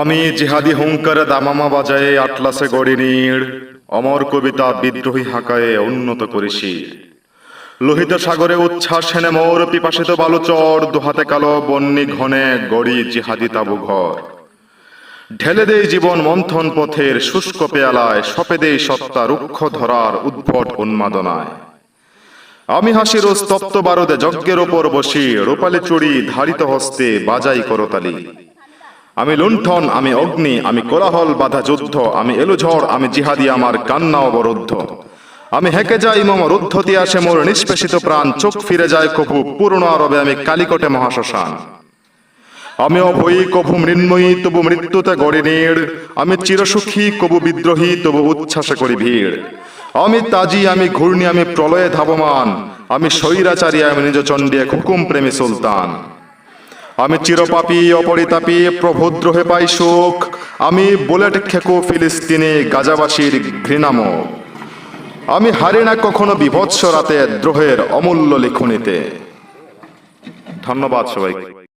আমি জিহাদি হুঙ্কারে দামামা বাজায়ে আটলাসে গড়ি নীড়, অমর কবিতা বিদ্রোহী হাঁকায়ে উন্নত করেছি লোহিত সাগরে উচ্ছ্বাস হেনে মোর পিপাসিত বালুচর, দুহাতে কালো বন্যি ঘনে গড়ি জিহাদি তাবু ঘর। ঢেলে দেই জীবন মন্থন পথের শুষ্ক পেয়ালায়, সপে দেই সত্তা রুক্ষ ধরার উদ্ভট উন্মাদনায়। আমি হাসির স্তপ্ত বারদে যজ্ঞের ওপর বসি, রূপালি চুড়ি ধারিত হস্তে বাজাই করতালি। আমি লুণ্ঠন, আমি অগ্নি, আমি কোলাহল, বাধা যুদ্ধ, আমি এলুঝড়, আমি জিহাদি, আমার কান্না অবরুদ্ধ। আমি হেঁকে যাই মম রুদ্ধতি আসে মোর নিষ্পেষিত প্রাণ, চোখ ফিরে যায় কভু পূর্ণ আরবে, আমি কালিকটে মহাশ্মশান। আমি অভয়ী, কভু মৃন্ময়ী, তবু মৃত্যুতে গড়ে নীড়। আমি চিরসুখী কবু বিদ্রোহী, তবু উচ্ছ্বাসে করি ভিড়। আমি তাজি, আমি ঘূর্ণি, আমি প্রলয়ে ধাবমান। আমি স্বৈরাচারী, আমি নিজ চণ্ডী হুকুম প্রেমী সুলতান। আমি চিরপাপী অপরিতাপী প্রভুদ্রোহে পাই সুখ। আমি বুলেট খেকো ফিলিস্তিনে গাজাবাসীর ঘৃণামো। আমি হারি না কখনো বিভৎস রাতে দ্রোহের অমূল্য লিখনিতে। ধন্যবাদ সবাইকে।